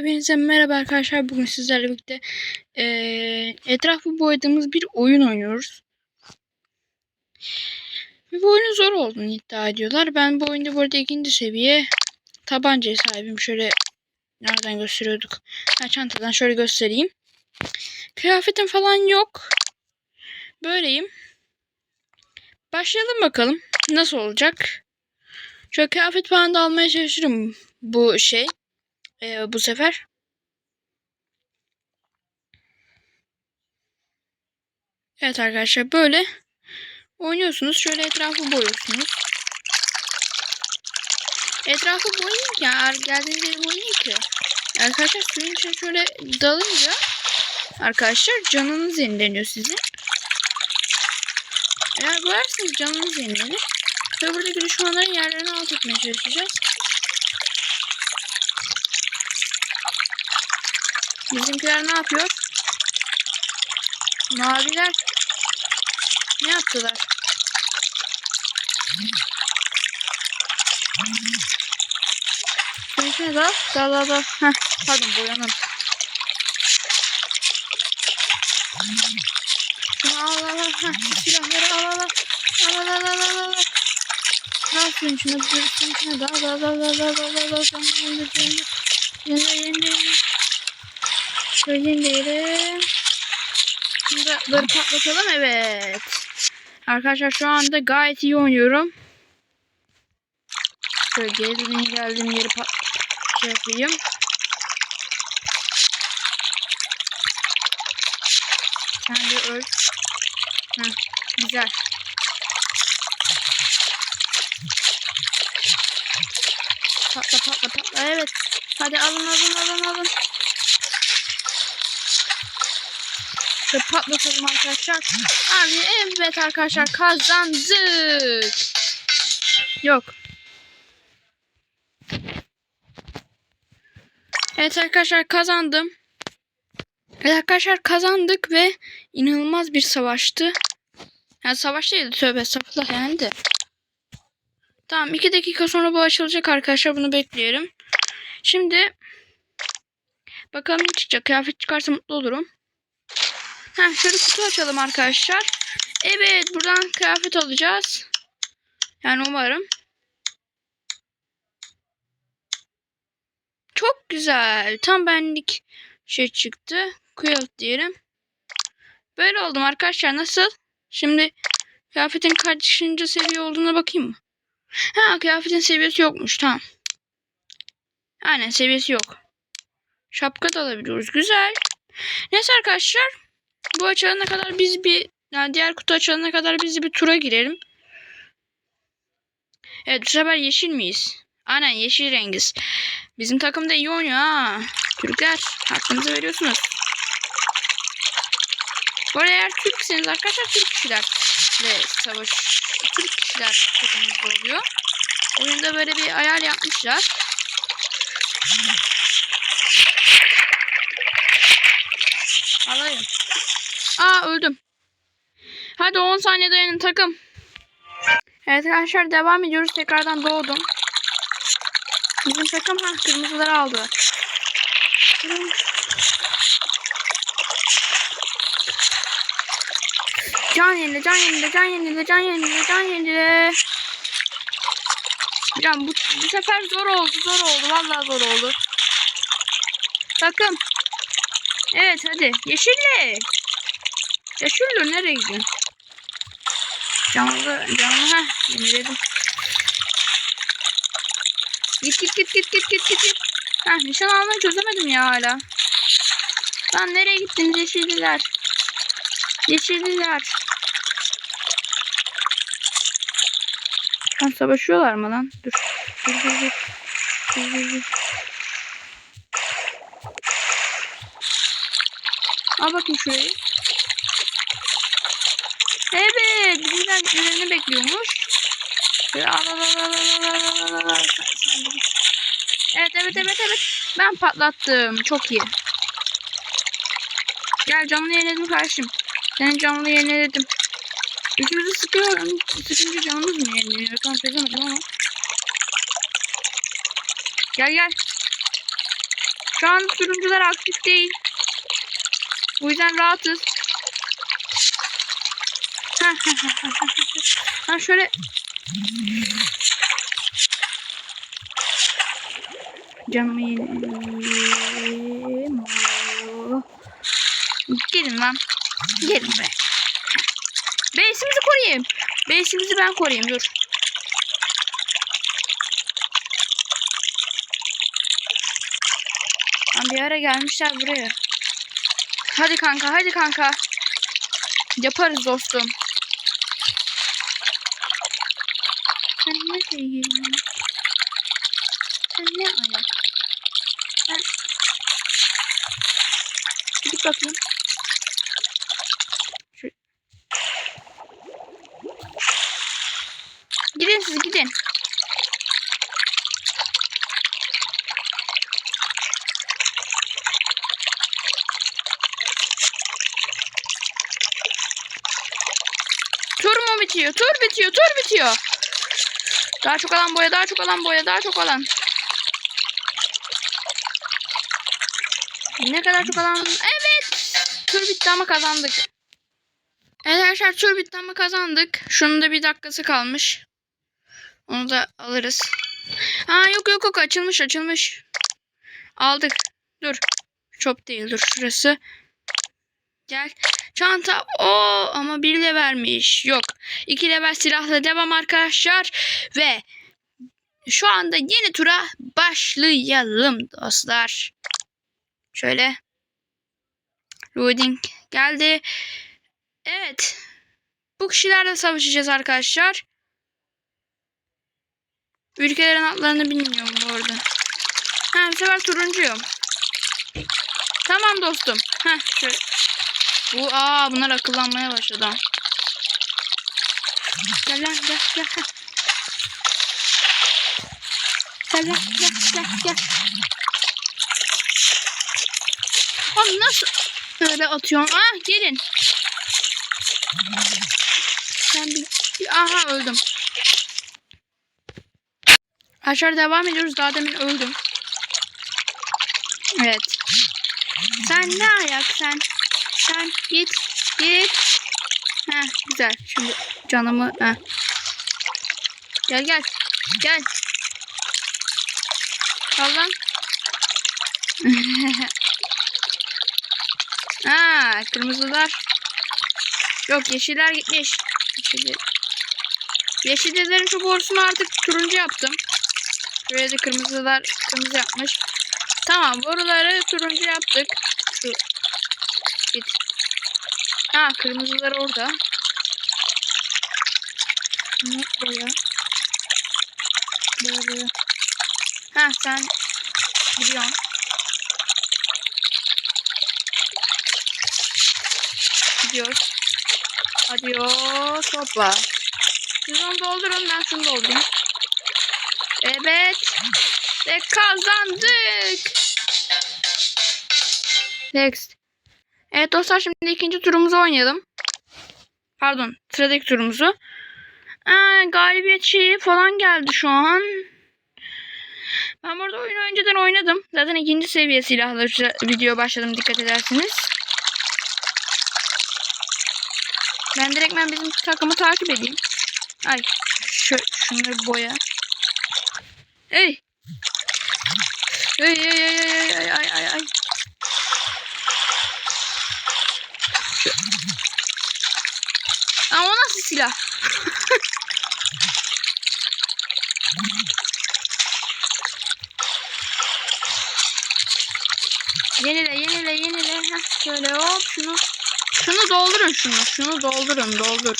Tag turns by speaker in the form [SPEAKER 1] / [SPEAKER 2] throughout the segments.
[SPEAKER 1] Hepinize merhaba arkadaşlar. Bugün sizlerle birlikte eee etrafı boyadığımız bir oyun oynuyoruz. Bu oyunun zor olduğunu iddia ediyorlar. Ben bu oyunda bu arada ikinci seviye tabancaya sahibim. Şöyle nereden gösteriyorduk? Ha, çantadan şöyle göstereyim. Kıyafetim falan yok. Böyleyim. Başlayalım bakalım. Nasıl olacak? Şöyle kıyafet falan da almaya çalışırım bu şey. Ee, bu sefer. Evet arkadaşlar böyle oynuyorsunuz. Şöyle etrafı boyuyorsunuz. Etrafı boyayın eğer geldiğiniz yeri boyayın ki. Arkadaşlar suyun içine şöyle dalınca arkadaşlar canınız yenileniyor sizin. Eğer boyarsanız canınız yenilenir. Ve buradaki düşmanların yerlerini alt etmeye çalışacağız. Bizimkiler ne yapıyor? Maviler ne yaptılar? Şunu da dalada. Heh, pardon boyanın. Şunu al al al. Heh, silahları al al al. Al al al al al. Ne yapıyorsun şunu? Şunu şunu dal dal dal dal dal dal dal. Yendir yendir yendir. Yendir yendir yendir. Şimdi böyle patlatalım. Evet. Arkadaşlar şu anda gayet iyi oynuyorum. Şöyle geldiğim geldiğim yeri şey yapayım. Sen de öl. Heh, güzel. Patla patla patla. Evet. Hadi alın alın alın alın. Şöyle patlatalım arkadaşlar. Abi evet arkadaşlar kazandık. Yok. Evet arkadaşlar kazandım. Evet arkadaşlar kazandık ve inanılmaz bir savaştı. Yani savaş değildi tövbe estağfurullah yani. Tamam 2 dakika sonra bu açılacak arkadaşlar bunu bekleyelim. Şimdi bakalım ne çıkacak. Kıyafet çıkarsa mutlu olurum. Ha şöyle kutu açalım arkadaşlar. Evet buradan kıyafet alacağız. Yani umarım. Çok güzel. Tam benlik şey çıktı. Quilt diyelim. Böyle oldum arkadaşlar. Nasıl? Şimdi kıyafetin kaçıncı seviye olduğuna bakayım mı? Ha kıyafetin seviyesi yokmuş. Tamam. Aynen seviyesi yok. Şapka da alabiliyoruz. Güzel. Neyse arkadaşlar. Bu açılana kadar biz bir yani diğer kutu açılana kadar biz bir tura girelim. Evet bu sefer yeşil miyiz? Aynen yeşil rengiz. Bizim takım da iyi oynuyor ha. Türkler hakkınızı veriyorsunuz. Bu arada eğer Türkseniz arkadaşlar Türk kişilerle savaş Türk kişiler takımımızda oluyor. Oyunda böyle bir ayar yapmışlar. Alayım. Aa öldüm. Hadi 10 saniye dayanın takım. Evet arkadaşlar devam ediyoruz. Tekrardan doğdum. Bizim takım ha kırmızıları aldı. Can yenile, can yenile, can yenile, can yenile, can yenile. Ya bu, bu sefer zor oldu, zor oldu. Vallahi zor oldu. Takım. Evet hadi. Yeşille. Yeşille nereye gidiyorsun? Canlı, canlı ha. Yeniledim. Git git git git git git git. Heh, nişan almayı çözemedim ya hala. Lan nereye gittiniz yeşilliler? Yeşilliler. Lan savaşıyorlar mı lan? Dur. Dur dur dur. Dur dur dur. Al bakayım şurayı. Evet. Bizimler birilerini bekliyormuş. Şöyle al al al al al al al al al. Evet evet evet evet. Ben patlattım. Çok iyi. Gel canlı yeniledim kardeşim. Senin canlı yeniledim. Üçümüzü sıkıyorum. Sıkınca canımız mı yeniliyor? Tam çözemedim ama. Gel gel. Şu an turuncular aktif değil. O yüzden rahatız. Ha şöyle Canımı. Oh. Gelin lan. Gelin be. Base'imizi koruyayım. Base'imizi ben koruyayım. Dur. Lan bir ara gelmişler buraya. Hadi kanka, hadi kanka. Yaparız dostum. Diyorsun? Sen ne ayak? Sen... Gidip bakayım. Şu... Gidin siz gidin. Tur mu bitiyor? Tur bitiyor, tur bitiyor. Daha çok alan boya, daha çok alan boya, daha çok alan. Ne kadar çok alan... Evet! Tur bitti ama kazandık. Evet arkadaşlar tur bitti ama kazandık. Şunun da bir dakikası kalmış. Onu da alırız. Ha yok yok yok açılmış açılmış. Aldık. Dur. Çok değil dur şurası. Gel. Çanta o ama bir levelmiş. Yok. İki level silahla devam arkadaşlar. Ve şu anda yeni tura başlayalım dostlar. Şöyle. Loading geldi. Evet. Bu kişilerle savaşacağız arkadaşlar. Ülkelerin adlarını bilmiyorum bu arada. Ha bu sefer turuncuyum. Tamam dostum. Ha şöyle. Bu aa bunlar akıllanmaya başladı. Gel lan gel gel. Gel gel gel gel gel. Abi nasıl böyle atıyorsun? Ah gelin. Bir, bir- aha öldüm. Aşağı devam ediyoruz. Daha demin öldüm. Evet. Sen ne ayak sen? Sen git git. Ha güzel. Şimdi canımı ha. Gel gel. Gel. Al lan. ha kırmızılar. Yok yeşiller gitmiş. Yeşil. Yeşillerin şu borusunu artık turuncu yaptım. Şuraya da kırmızılar kırmızı yapmış. Tamam boruları turuncu yaptık. Şu. Git. Ha kırmızılar orada. Ne boya? Boya. Ha sen biliyorsun. Gidiyoruz. Adios. Hoppa. Siz onu doldurun ben şunu doldurayım. Evet. Ve kazandık. Next. Evet dostlar şimdi ikinci turumuzu oynayalım. Pardon sıradaki turumuzu. Aa, galibiyetçi falan geldi şu an. Ben burada oyunu önceden oynadım. Zaten ikinci seviye silahla video başladım dikkat edersiniz. Ben direkt ben bizim takımı takip edeyim. Ay şu, şunları boya. Ey. Ey ey ey ey ey ay ay ay. O nasıl silah? yenile yenile yenile. Heh, şöyle hop şunu. Şunu doldurun şunu. Şunu doldurun doldur.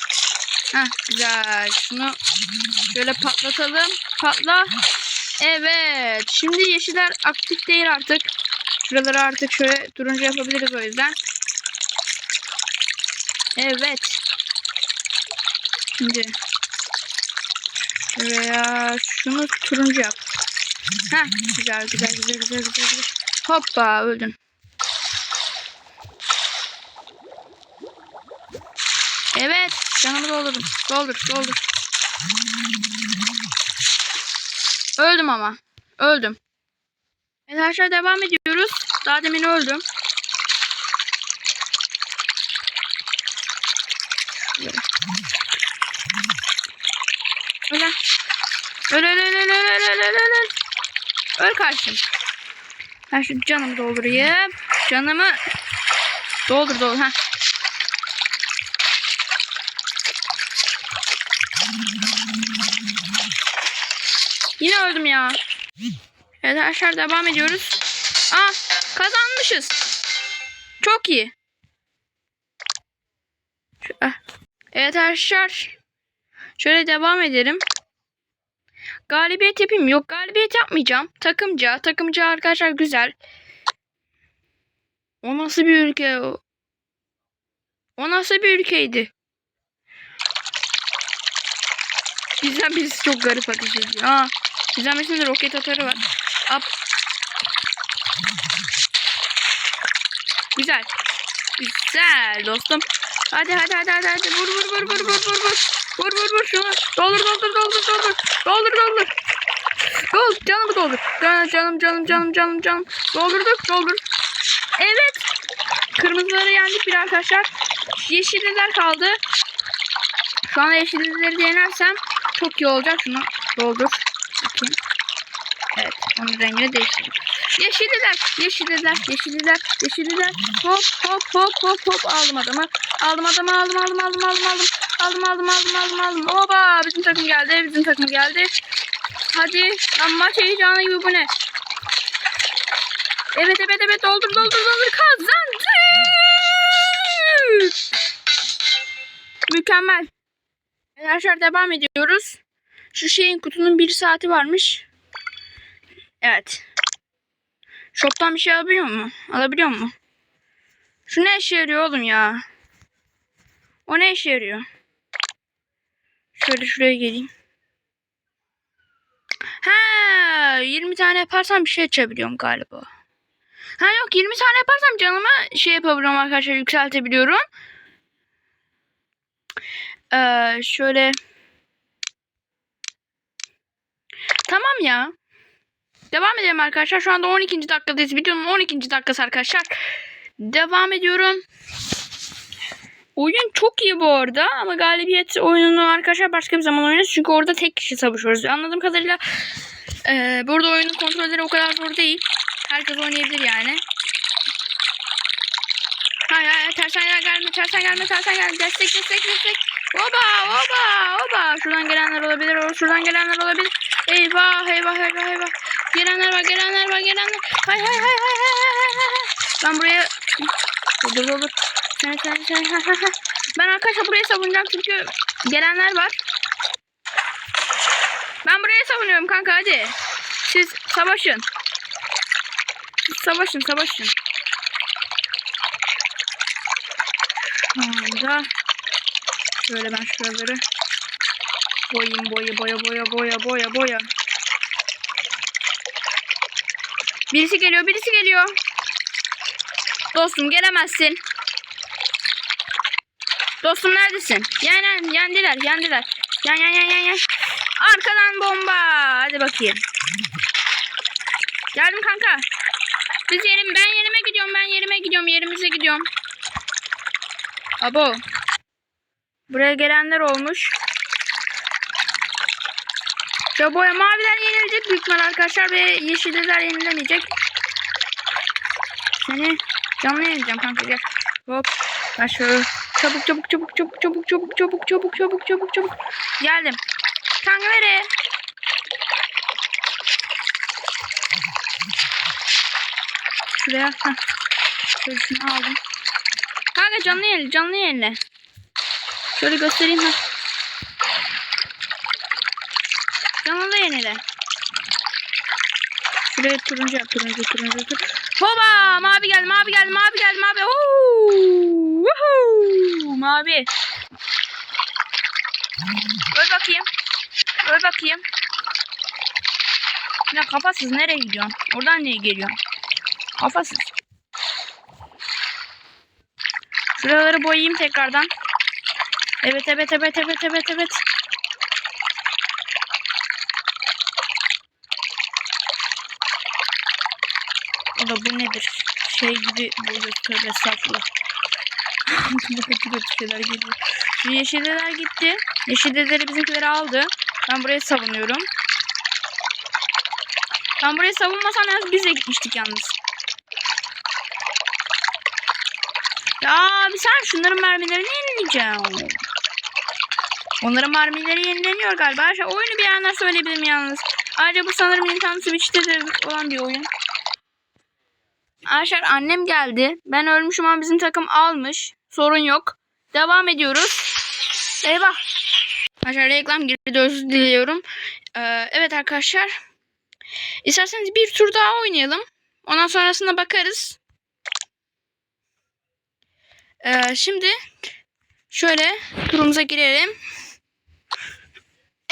[SPEAKER 1] Heh, güzel. Şunu şöyle patlatalım. Patla. Evet. Şimdi yeşiller aktif değil artık. Şuraları artık şöyle turuncu yapabiliriz o yüzden. Evet. Şimdi şuraya şunu turuncu yap. Heh, güzel güzel güzel güzel güzel güzel. Hoppa öldün. Evet. Canımı doldurdum. Doldur doldur. Öldüm ama. Öldüm. Evet arkadaşlar devam ediyoruz. Daha demin öldüm. Lan. Öl öl öl öl öl öl öl öl öl öl. Öl karşım. Ben şu canımı doldurayım. Canımı doldur doldur. Ha. Yine öldüm ya. Evet arkadaşlar devam ediyoruz. Aa kazanmışız. Çok iyi. Şu- ah. Evet arkadaşlar. Şöyle devam edelim. Galibiyet yapayım. Yok galibiyet yapmayacağım. Takımca. Takımca arkadaşlar güzel. O nasıl bir ülke? O, o nasıl bir ülkeydi? Bizden birisi çok garip ateş ediyor. Aa, bizden birisinde roket atarı var. Up. Güzel. Güzel dostum. Hadi hadi hadi hadi hadi vur vur vur vur vur vur vur. Vur vur vur şunu. Doldur doldur doldur doldur. Doldur doldur. Dol canımı doldur. Canım canım canım canım canım canım. Doldurduk doldur. Evet. Kırmızıları yendik bir arkadaşlar. Yeşilliler kaldı. Şu an yeşillileri de çok iyi olacak. Şunu doldur. Bakayım. Evet. Onun rengini değiştirdim. Yeşilliler, yeşilliler, yeşilliler, yeşilliler. Hop hop hop hop hop aldım adamı. Aldım adamı aldım aldım aldım aldım aldım. Aldım aldım aldım aldım aldım. Oba bizim takım geldi. Bizim takım geldi. Hadi. Lan maç heyecanı gibi bu ne? Evet evet evet doldur doldur doldur kazandık. Mükemmel. Arkadaşlar devam ediyoruz. Şu şeyin kutunun bir saati varmış. Evet. Shop'tan bir şey alabiliyor mu? Alabiliyor mu? Şu ne işe yarıyor oğlum ya? O ne işe yarıyor? Şöyle şuraya geleyim. Ha, 20 tane yaparsam bir şey açabiliyorum galiba. Ha yok 20 tane yaparsam canımı şey yapabiliyorum arkadaşlar yükseltebiliyorum. Ee, şöyle Tamam ya. Devam edelim arkadaşlar. Şu anda 12. dakikadayız. Videonun 12. dakikası arkadaşlar. Devam ediyorum. Oyun çok iyi bu arada ama galibiyet oyununu arkadaşlar başka bir zaman oynarız. Çünkü orada tek kişi savaşıyoruz. Anladığım kadarıyla e, burada oyunun kontrolleri o kadar zor değil. Herkes oynayabilir yani. Hayır hayır tersen gel gelme tersen gelme tersen gelme destek destek destek. Oba oba oba. Şuradan gelenler olabilir. Şuradan gelenler olabilir. Eyvah eyvah eyvah eyvah. Gelenler var gelenler var gelenler. Hay hay hay hay hay hay. Ben buraya dur dur dur. Sen sen sen. Ben arkadaşlar burayı savunacağım çünkü gelenler var. Ben burayı savunuyorum kanka hadi. Siz savaşın. Siz savaşın savaşın. Şu anda şöyle ben şuraları boyayım boya boya boya boya boya boya. Birisi geliyor birisi geliyor. Dostum gelemezsin. Dostum neredesin? Yan yan yendiler yendiler. Yan yan yan yan yan. Arkadan bomba. Hadi bakayım. Geldim kanka. Biz yerim ben yerime gidiyorum ben yerime gidiyorum yerimize gidiyorum. Abo. Buraya gelenler olmuş. Jaboya maviler yenilecek büyük ihtimal arkadaşlar ve yeşiller yenilemeyecek. Seni canlı yenileceğim kanka gel. Hop. Şöyle çabuk çabuk çabuk çabuk çabuk çabuk çabuk çabuk çabuk çabuk çabuk. Geldim. Kanka nereye? Şuraya. Heh. Şöyle şunu aldım. Kanka canlı yenile canlı yenile. Şöyle göstereyim ha. Canlı da yenile. Şuraya turuncu yap turuncu turuncu turuncu. Hoba mavi geldi mavi geldi mavi geldi mavi. Oo! Woohoo! Mavi. Öl bakayım. Öl bakayım. Ya kafasız nereye gidiyorsun? Oradan niye geliyorsun? Kafasız. Şuraları boyayayım tekrardan. Evet evet evet evet evet evet. Da bu nedir? şey gibi boyuyor. Tövbe estağfurullah. Aklıma kötü şeyler geliyor. Şu yeşildeler gitti. Yeşildeleri bizimkileri aldı. Ben burayı savunuyorum. Ben burayı savunmasam yalnız biz de gitmiştik yalnız. Ya bir sen şunların mermilerini yenileyeceğim. Onların mermileri yenileniyor galiba. Oyunu bir yandan söyleyebilirim yalnız. Ayrıca bu sanırım Nintendo Switch'te de olan bir oyun. Arkadaşlar annem geldi. Ben ölmüşüm ama bizim takım almış. Sorun yok. Devam ediyoruz. Eyvah. Arkadaşlar reklam girdi özür diliyorum. Ee, evet arkadaşlar. İsterseniz bir tur daha oynayalım. Ondan sonrasında bakarız. Ee, şimdi şöyle turumuza girelim.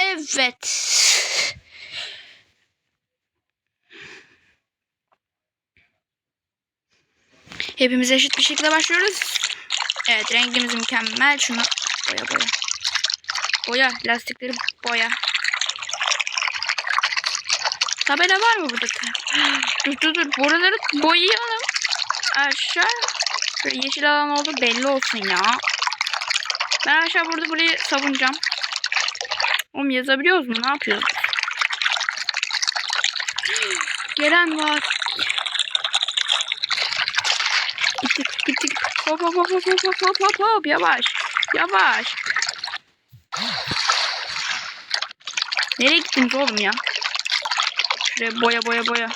[SPEAKER 1] Evet. Hepimiz eşit bir şekilde başlıyoruz. Evet rengimiz mükemmel. Şunu boya boya. Boya lastikleri boya. Tabela var mı burada? Dur dur dur. Buraları boyayalım. Aşağı. Şöyle yeşil alan oldu belli olsun ya. Ben aşağı burada burayı savunacağım. Oğlum yazabiliyoruz mu? Ne yapıyoruz? Gelen var. Gittik gittik. Hop hop hop hop hop hop hop hop. Yavaş. Yavaş. Nereye gittiniz oğlum ya? Şuraya boya boya boya.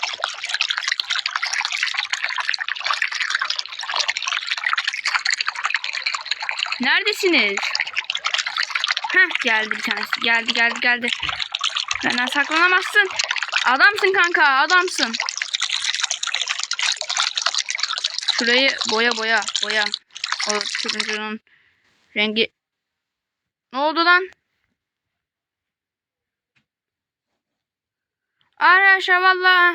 [SPEAKER 1] Neredesiniz? Heh geldi bir tanesi. Geldi geldi geldi. Benden saklanamazsın. Adamsın kanka adamsın. Şurayı boya boya boya. O turuncunun rengi. Ne oldu lan? Arkadaşlar valla.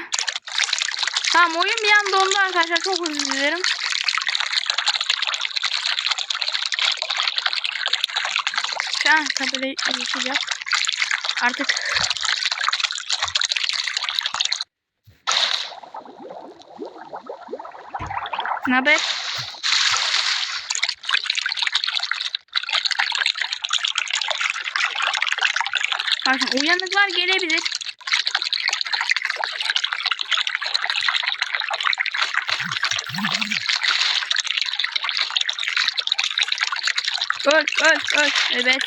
[SPEAKER 1] Tamam oyun bir anda dondu arkadaşlar. Çok özür dilerim. Şu an tabelayı yaşayacak. Artık Ne haber? Bakın uyanıklar gelebilir. Öl öl öl. Evet.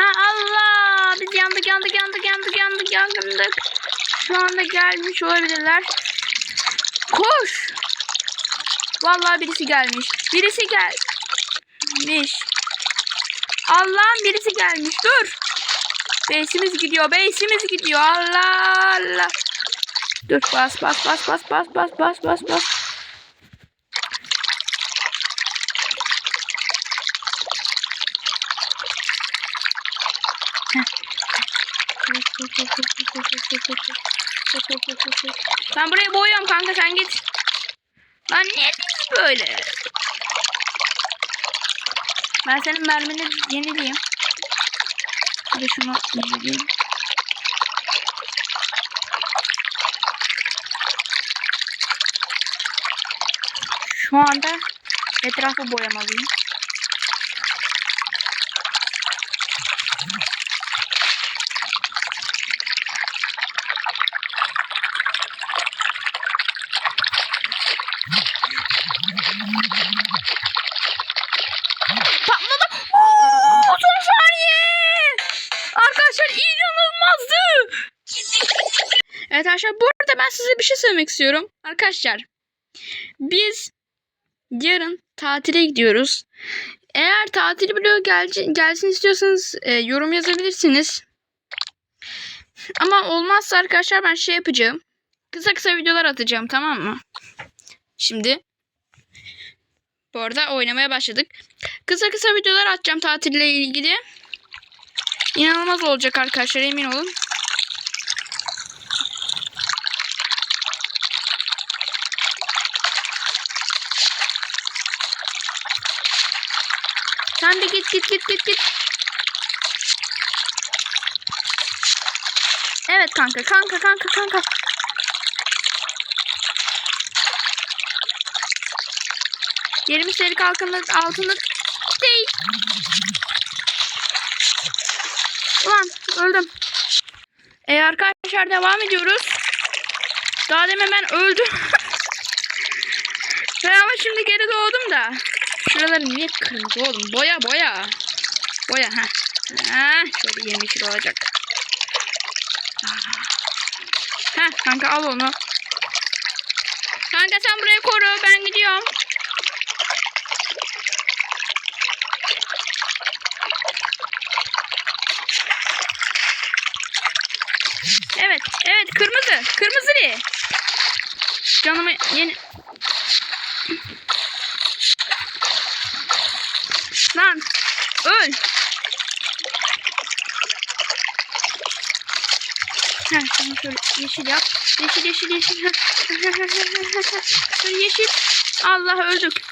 [SPEAKER 1] Ha Allah. Biz yandık yandık yandık yandık yandık yandık. Şu anda gelmiş olabilirler. Koş. Vallahi birisi gelmiş. Birisi gelmiş. Allah'ım birisi gelmiş. Dur. Beysimiz gidiyor. Beysimiz gidiyor. Allah Allah. Dur bas bas bas bas bas bas bas bas bas. Ben buraya boyuyorum kanka sen git. Lan niye böyle? Ben senin mermini yenileyim. Bir şunu yenileyim. Şu anda etrafı boyamalıyım. Evet arkadaşlar bu arada ben size bir şey söylemek istiyorum. Arkadaşlar biz yarın tatile gidiyoruz. Eğer tatil bloğu gelci- gelsin istiyorsanız e, yorum yazabilirsiniz. Ama olmazsa arkadaşlar ben şey yapacağım. Kısa kısa videolar atacağım tamam mı? Şimdi bu arada oynamaya başladık. Kısa kısa videolar atacağım tatille ilgili. İnanılmaz olacak arkadaşlar emin olun. Sen de git git git git git. Evet kanka kanka kanka kanka. Yerimiz çelik altında, altında şey. değil. Ulan öldüm. E arkadaşlar devam ediyoruz. Daha demin ben öldüm. ben ama şimdi geri doğdum da. Şuraları niye kırmızı oğlum? Boya boya. Boya ha. Ha, şöyle yemişil olacak. Ha kanka al onu. Kanka sen burayı koru ben gidiyorum. Evet, evet kırmızı, kırmızı ne? Canımı yeni... Lan, öl. Heh, tamam şöyle yeşil yap. Yeşil, yeşil, yeşil. Yeşil. Allah öldük.